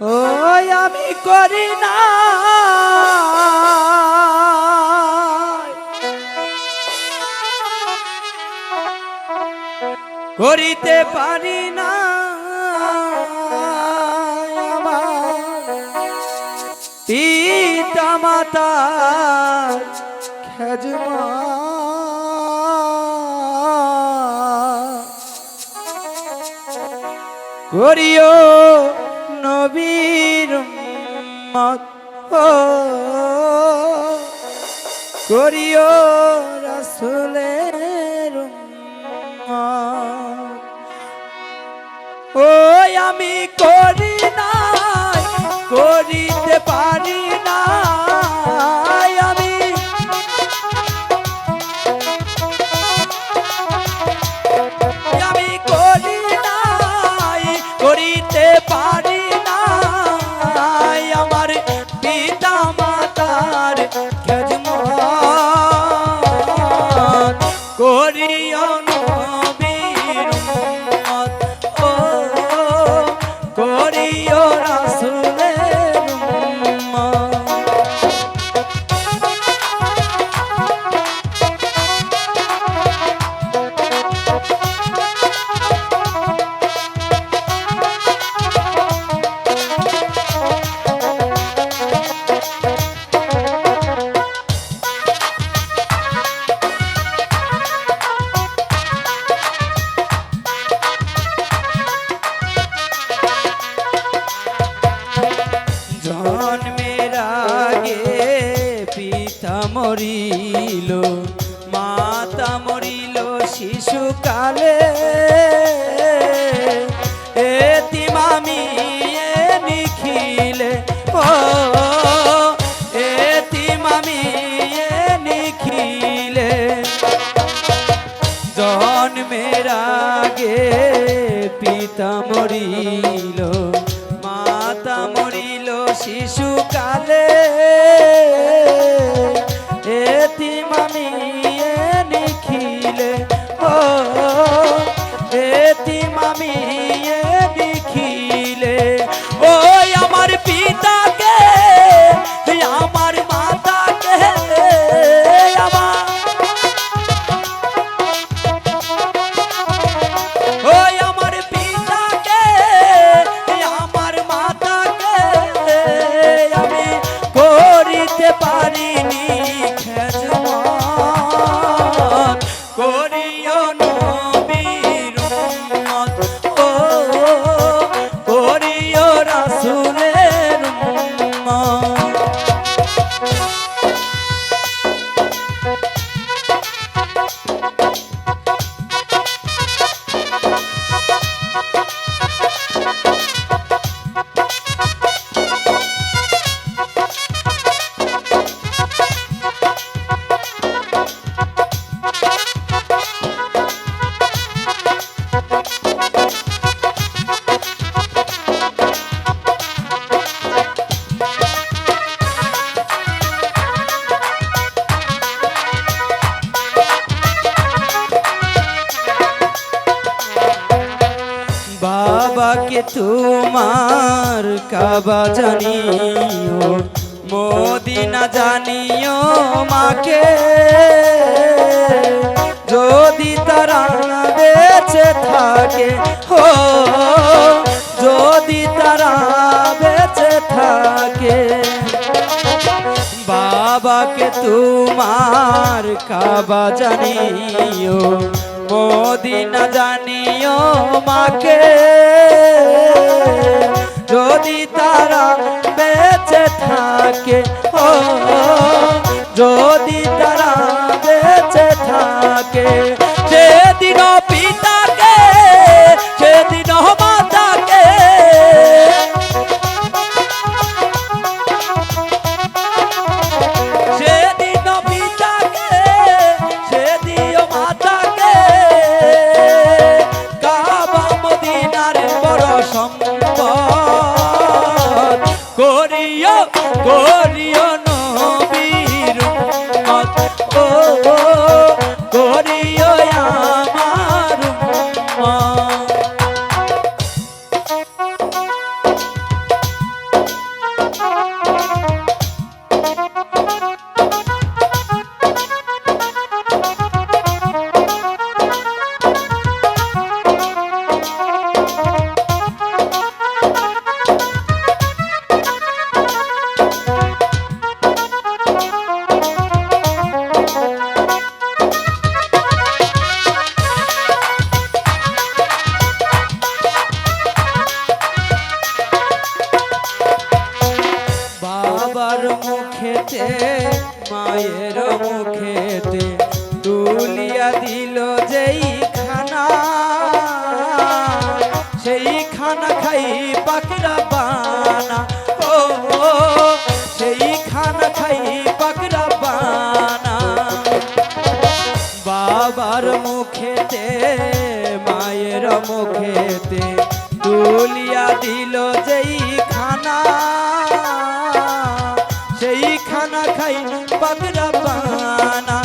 ওই আমি করি না। করিতে পারি না। পিতা মাতা খেজমা। করিও নবীর মত করিও রাসুলের ও আমি করি না করিতে পারি না মরিল, মাতা মরিল শিশুকালে। এতিমামি নিখিলে, ও এতিমামি নিখিলে। জন্মের আগে পিতা মরিল, মাতা মরিল শিশুকালে। এ নিখিলে ও বেতি এ কাবা জানিও, মদিনা জানিও মাকে। যদি তারা বেঁচে থাকে, হো, যদি তারা বেঁচে থাকে, বাবাকে তোমার কাবা জানিও, মদিনা জানিও মাকে। যদি তারা বেঁচে থাকে, ও, যদি তারা বেঁচে থাকে, সেদিন পিতাকে, সেদিন মাতাকে, সেদিন পিতাকে সেদিও মাতাকে, কাবা মদিনার বড় সম্পদ। করিও করিও নবীর মায়ের মুখেতে দুলিয়া দিল যেই খানা সেই খানা খাই পাতরা পানা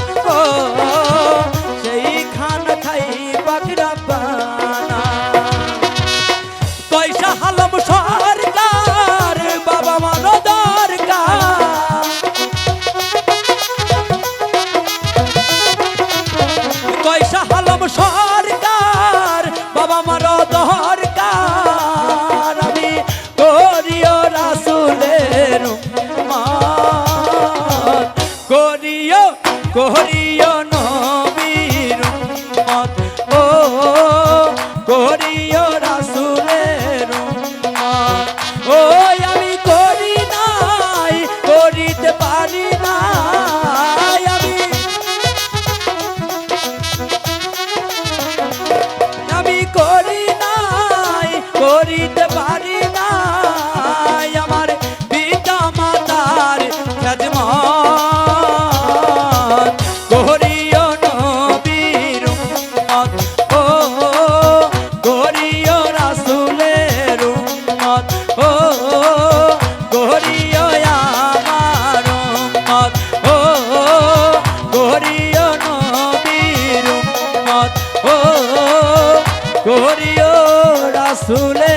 Zule